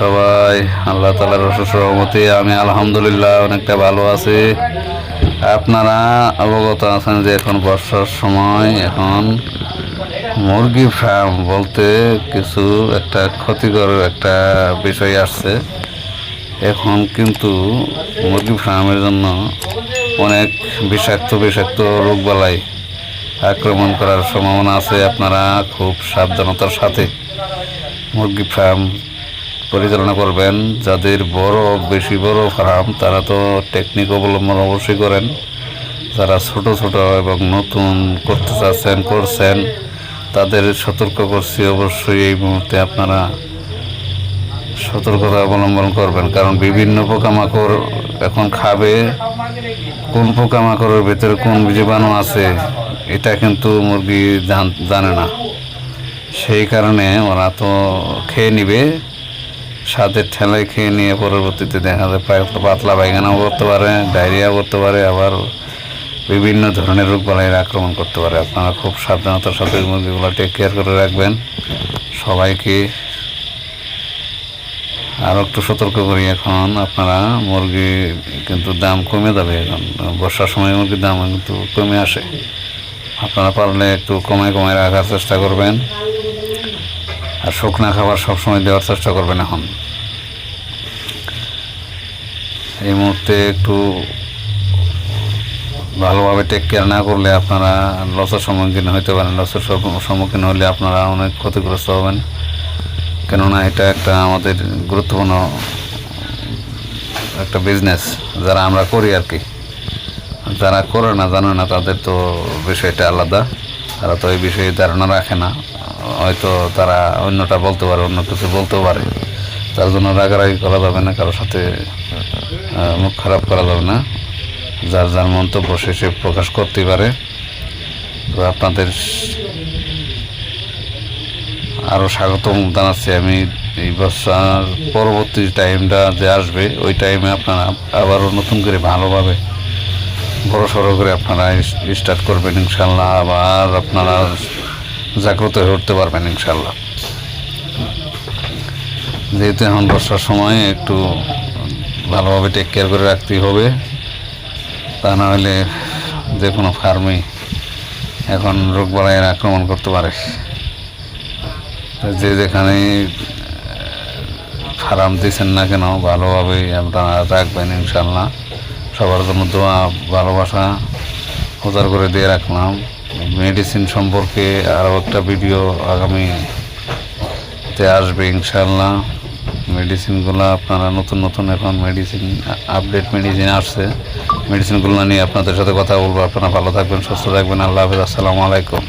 সবাই, আল্লাহ তালার অসুস্থ রহমতে আমি আলহামদুলিল্লাহ অনেকটা ভালো আছি। আপনারা অবগত আছেন যে এখন বর্ষার সময়, এখন মুরগি ফার্ম বলতে কিছু একটা ক্ষতিকর একটা বিষয় আসছে। এখন কিন্তু মুরগি ফার্মের জন্য অনেক বিষাক্ত বিষাক্ত রোগবালাই আক্রমণ করার সম্ভাবনা আছে। আপনারা খুব সাবধানতার সাথে মুরগি ফার্ম পরিচালনা করবেন। যাদের বড়, বেশি বড় ফার্ম, তারা তো টেকনিক অবলম্বন অবশ্যই করেন। যারা ছোট ছোট এবং নতুন করতে চাচ্ছেন, করছেন, তাদের সতর্ক করছি অবশ্যই এই মুহূর্তে আপনারা সতর্কতা অবলম্বন করবেন। কারণ বিভিন্ন পোকামাকড় এখন খাবে। কোন পোকামাকড়ের ভিতরে কোন জীবাণু আছে, এটা কিন্তু মুরগি জান- জানে না। সেই কারণে ওরা তো খেয়ে নিবে। স্বাদের ঠেলায় খেয়ে নিয়ে পরবর্তীতে দেখা যায় পাতলা পায়খানাও করতে পারে ডায়রিয়া করতে পারে, আবার বিভিন্ন ধরনের রোগ বালাইয়ের আক্রমণ করতে পারে। আপনারা খুব সাবধানতার সাথে মুরগিগুলো টেক কেয়ার করে রাখবেন। সবাইকে আরও একটু সতর্ক করি এখন, আপনারা মুরগি কিন্তু দাম কমে যাবে এখন। বর্ষার সময় মুরগির দাম কিন্তু কমে আসে। আপনারা পারলে একটু কমায় কমায় রাখার চেষ্টা করবেন। আর শুকনা খাবার সবসময় দেওয়ার চেষ্টা করবেন এখন। এই মুহূর্তে একটু ভালোভাবে টেক কেয়ার না করলে আপনারা লসের সম্মুখীন হতে পারেন। লসের সম্মুখীন হলে আপনারা অনেক ক্ষতিগ্রস্ত হবেন। কেননা এটা একটা আমাদের গুরুত্বপূর্ণ একটা বিজনেস যারা আমরা করি আর কি। যারা করে না, জানে না, তাদের তো বিষয়টা আলাদা। তারা তো এই বিষয়ে ধারণা রাখে না। হয়তো তারা অন্যটা বলতে পারে, অন্য কিছু বলতেও পারে। তার জন্য রাগারাগি করা যাবে না, কারোর সাথে মুখ খারাপ করা যাবে না। যার যার মন্তব্য সে সে প্রকাশ করতেই পারে। তো আপনাদের আরও স্বাগতম জানাচ্ছি আমি। এই বছর পরবর্তী টাইমটা যে আসবে, ওই টাইমে আপনারা আবারও নতুন করে ভালোভাবে বড় সড়ো করে আপনারা স্টার্ট করবেন ইনশাল্লাহ আবার আপনারা জাগ্রত হয়ে উঠতে পারবেন ইনশাল্লাহ যেহেতু এখন বর্ষার সময় একটু ভালোভাবে টেক কেয়ার করে রাখতেই হবে, তা না হলে যে কোনো ফার্মে এখন রোগ বালাইয়ের আক্রমণ করতে পারে। যে যেখানে ফার্ম দিয়েছেন না কেন, ভালোভাবে আপনারা রাখবেন ইনশাল্লাহ সবার জন্য দোয়া, ভালোবাসা উদার করে দিয়ে রাখলাম। মেডিসিন সম্পর্কে আরও একটা ভিডিও আগামীতে আসবে ইনশাল্লাহ মেডিসিনগুলো আপনারা নতুন নতুন এখন মেডিসিন আপডেট মেডিসিন আসছে। মেডিসিনগুলো নিয়ে আপনাদের সাথে কথা বলব। আপনারা ভালো থাকবেন, সুস্থ থাকবেন। আল্লাহ হাফিজ। আসসালামু আলাইকুম।